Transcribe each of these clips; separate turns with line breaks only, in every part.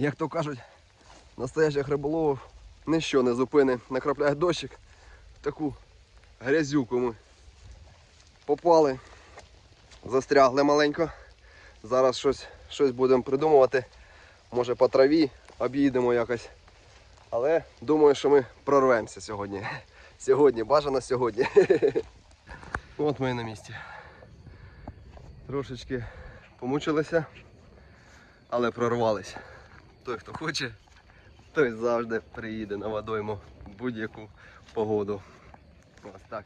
Як то кажуть, настоящих риболовів ніщо не зупини. Накрапляє дощик. В таку грязюку ми попали. Застрягли маленько. Зараз щось, щось будемо придумувати. Може по траві об'їдемо якось. Але думаю, що ми прорвемося сьогодні. Сьогодні, бажано сьогодні. От ми і на місці. Трошечки помучилися, але прорвалися. Той, хто хоче, той завжди приїде на водойму будь-яку погоду. Ось так.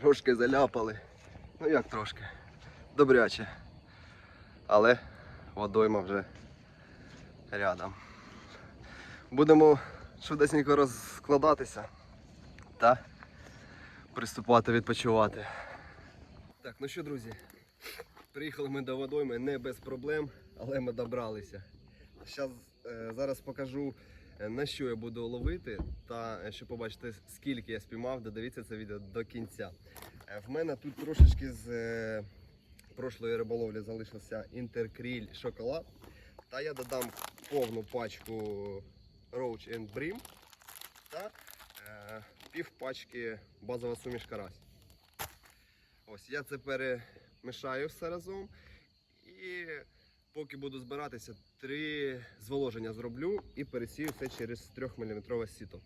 Трошки заляпали. Ну як трошки. Добряче. Але водойма вже рядом. Будемо швидесенько розкладатися та приступати відпочивати. Так, ну що, друзі, приїхали ми до водойми не без проблем, але ми добралися. Е, зараз покажу, е, на що я буду ловити, та е, щоб побачити, скільки я спіймав, додивіться це відео до кінця. Е, в мене тут трошечки з е, прошлої риболовлі залишився інтеркріль шоколад. Та я додам повну пачку Roach and Brim та е, пів пачки базова суміш карась. Ось я це перемішаю все разом. І поки буду збиратися, три зволоження зроблю і пересію все через 3 мм сіто.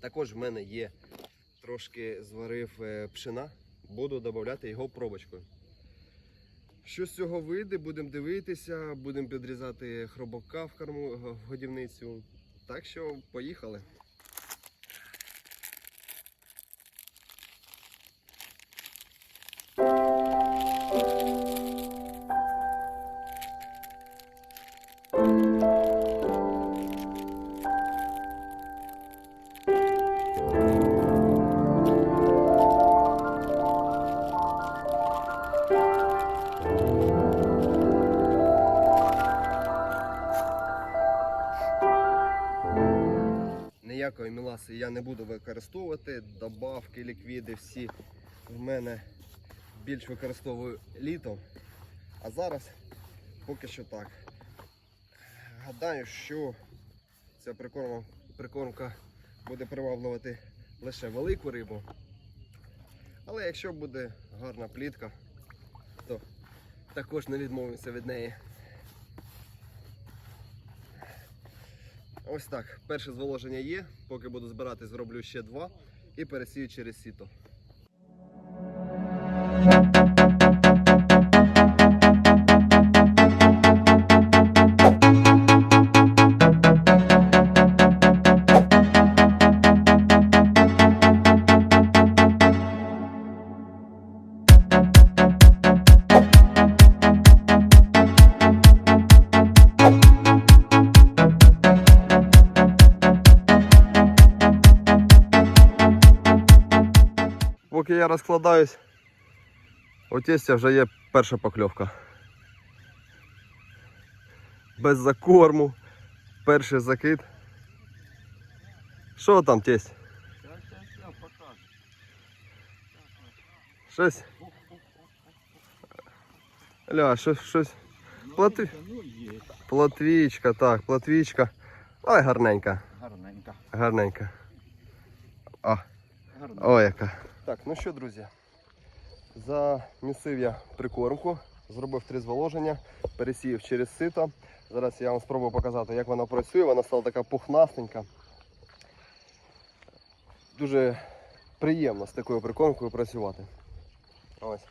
Також в мене є трошки зварив е, пшена, буду додати його пробочкою. Що з цього вийде, будемо дивитися, будемо підрізати хробака в корму в годівницю. Так що поїхали. Ніякої міласи я не буду використовувати. Добавки, ліквіди всі в мене більш використовую літом. А зараз поки що так. Гадаю, що ця прикормка, прикормка буде приваблювати лише велику рибу. Але якщо буде гарна плітка, то також не відмовимося від неї. Ось так. Перше зволоження є. Поки буду збирати, зроблю ще два і пересію через сіто. Я розкладаюсь, у тестя вже є перша покльовка. Без закорму, перший закид. Що там тесть? Щось? Ля, щось, щось. Платві... Платвічка, так, платвічка. Ой, гарненька,
Гарненька.
гарненька.
Гарненька.
О, яка. Так, ну що, друзі, замісив я прикормку, зробив три зволоження, пересіяв через сито. Зараз я вам спробую показати, як вона працює. Вона стала така пухнастенька. Дуже приємно з такою прикормкою працювати. Ось.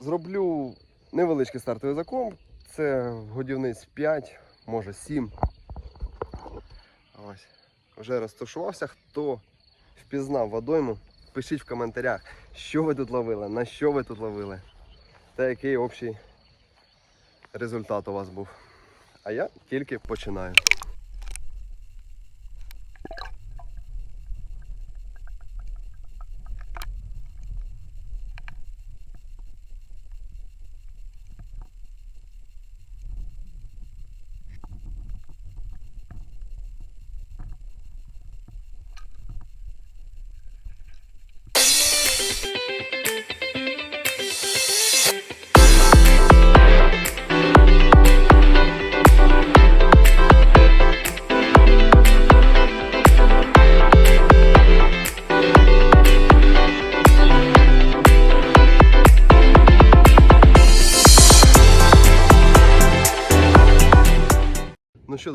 Зроблю невеличкий стартовий закон. Це годівниць 5, може 7. Ось. Вже розташувався. Хто впізнав водойму, пишіть в коментарях, що ви тут ловили, на що ви тут ловили, та який общий результат у вас був. А я тільки починаю.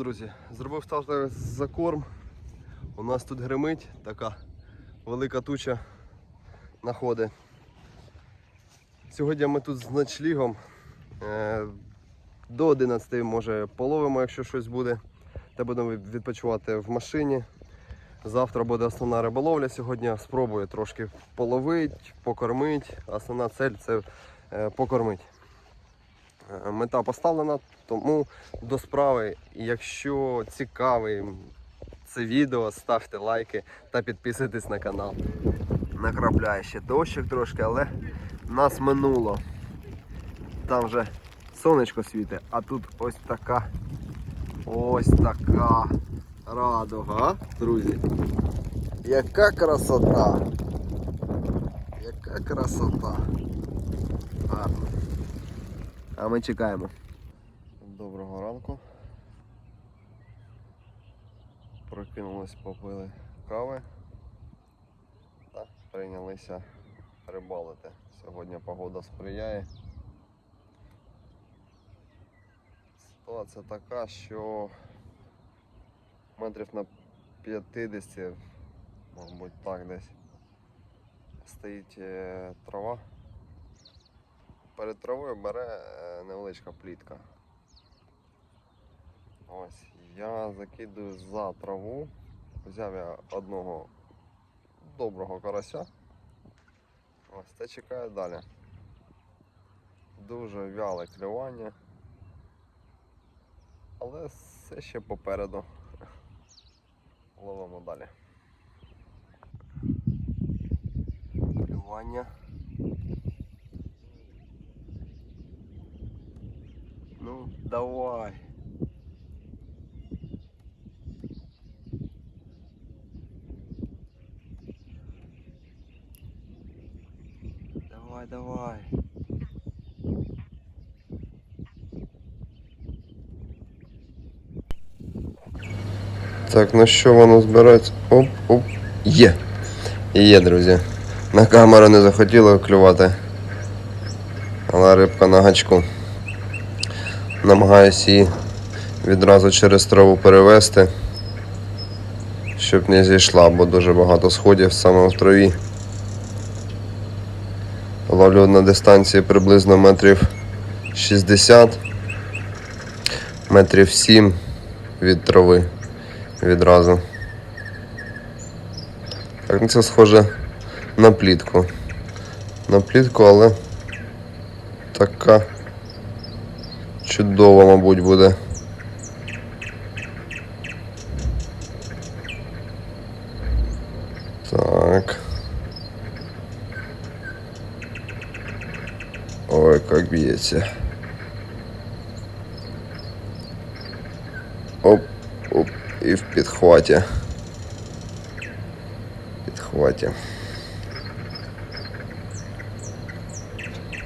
Друзі, зробив стартовий закорм. У нас тут гримить така велика туча находи. Сьогодні ми тут з ночлігом. Е, До 11 може половимо, якщо щось буде. Та будемо відпочивати в машині. Завтра буде основна риболовля. Сьогодні спробую трошки половити, покормити. Основна цель це е, покормити. Е, Мета поставлена, тому до справи. Якщо цікавий це відео, ставте лайки та підписуйтесь на канал. Накрапляє ще дощик трошки, але нас минуло. Там вже сонечко світить, а тут ось така ось така радуга, друзі. Яка красота! Яка красота! Гарно. А ми чекаємо. Доброго ранку. Прокинулись, попили кави та прийнялися рибалити. Сьогодні погода сприяє. Ситуація така, що метрів на 50, мабуть так десь, стоїть е, трава. Перед травою бере е, невеличка плітка. Ось, я закидую за траву. Взяв я одного доброго карася. Ось та чекаю далі. Дуже вяле клювання. Але все ще попереду. Ловимо далі. Клювання. Ну, давай. Давай, давай. Так, ну що воно збирається? Оп, оп. Є. Є, друзі. На камеру не захотіло клювати. Але рибка на гачку. Намагаюсь її відразу через траву перевести, щоб не зійшла, бо дуже багато сходів саме в траві. Ловлю на дистанції приблизно метрів 60, метрів 7 від трави відразу. Так, ну це схоже на плітку. На плітку, але така чудова, мабуть, буде. Так. Ой, как бьете. Оп, оп, і в підхваті. Підхваті.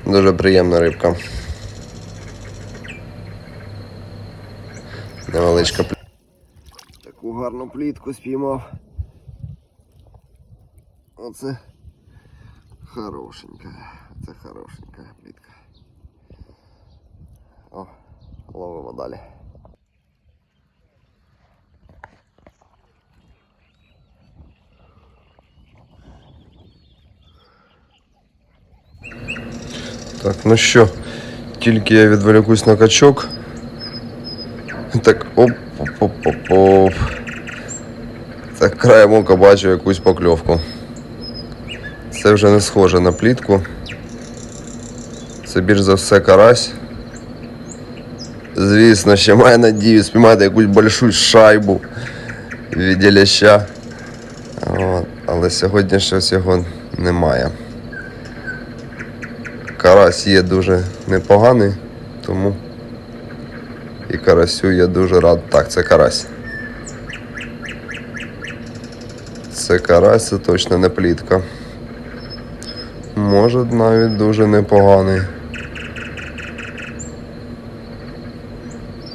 Дуже приємна рибка. Невеличка плітка. Таку гарну плітку спіймав. Оце хорошенька. Це хорошенька плітка. О, ловимо далі. Так, ну що, тільки я відволікусь на качок. Так, оп, оп, оп, оп, оп. Так краєм ока бачу якусь покльовку. Це вже не схоже на плітку. Це більш за все карась. Звісно, ще має надію спіймати якусь большую шайбу від ляща. Але сьогодні щось його немає. Карась є дуже непоганий, тому і карасю я дуже рад. Так, це карась. Це карась, це точно не плітка. Може навіть дуже непоганий.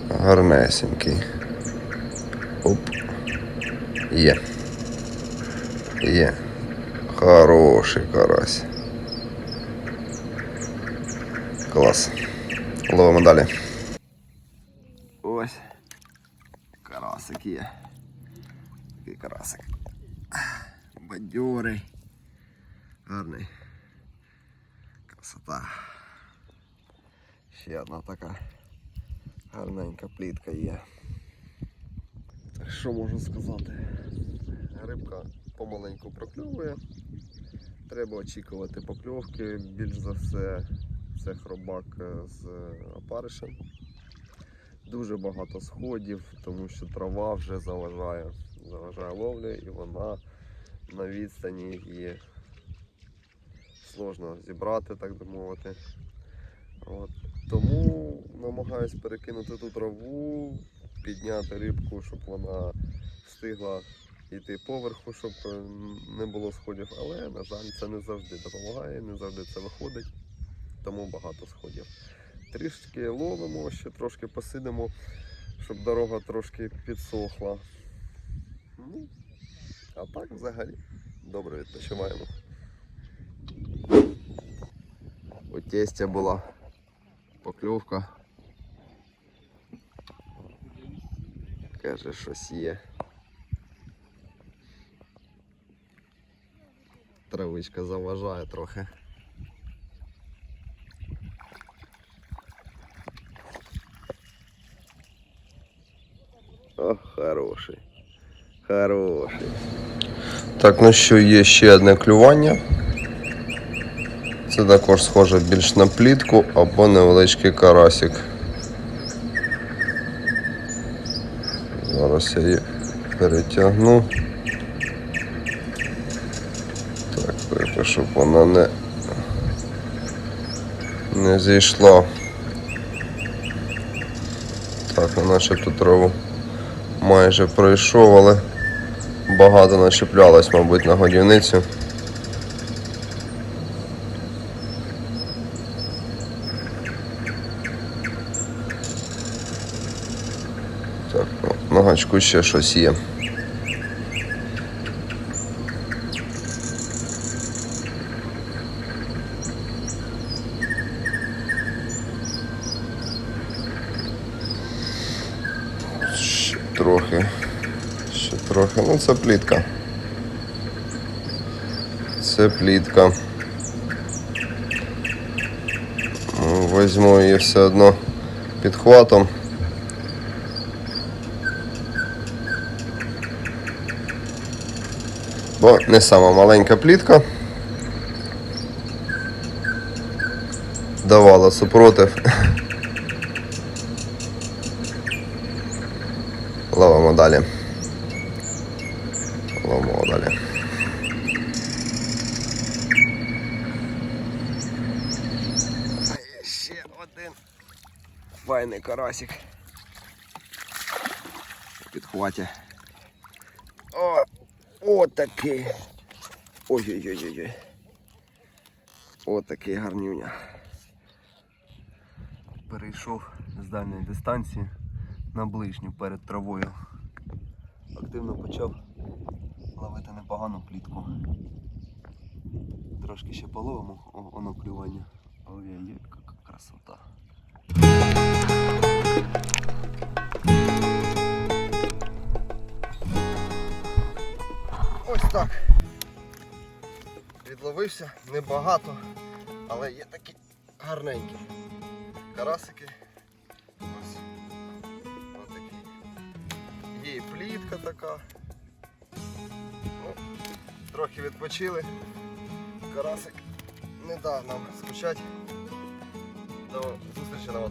Гарнесенький. Оп. Є. Є. Хороший карась. Клас. Ловимо далі. Ось. карасик є. Такий карасик. Бадьорий. Гарний. Красота. Ще одна така гарненька плітка є. Що можу сказати? Рибка помаленьку прокльовує. Треба очікувати покльовки. Більш за все, це хробак е, з опаришем. Дуже багато сходів, тому що трава вже заважає, заважає ловлі і вона на відстані і сложно зібрати, так би мовити. От. Тому намагаюсь перекинути ту траву, підняти рибку, щоб вона встигла йти поверху, щоб е, не було сходів. Але, на жаль, це не завжди допомагає, не завжди це виходить, тому багато сходів. Трішки ловимо, ще трошки посидимо, щоб дорога трошки підсохла. Ну, а так взагалі добре відпочиваємо. тестя була покльовка. Каже, щось є. Травичка заважає трохи. О, хороший. Хороший. Так, ну що, є ще одне клювання. Це також схоже більш на плітку або невеличкий карасик. Зараз я її перетягну. Так, тільки щоб вона не, не зійшла. Так, ну начебто траву майже пройшов, але багато начеплялось, мабуть, на годівницю. Так, ну, ще щось є. Ще трохи. Ще трохи. Ну це плітка. Це плітка. Ну, Візьму її все одно підхватом. Бо не сама маленька плітка. Давала супротив. Ловимо далі. Ловимо далі. Ще один файний карасик. Підхваті. О, отакий. Ой-ой-ой-ой. Отакий гарнюня. Перейшов з дальньої дистанції на ближню перед травою. Активно почав ловити непогану плітку. Трошки ще половимо, о, воно клювання. Ой-ой-ой, яка красота. Так. Відловився, небагато, але є такі гарненькі карасики. Ось. Ось такі. Є і плітка така. Ну, трохи відпочили. Карасик не дав нам скучати. До зустрічі на воду.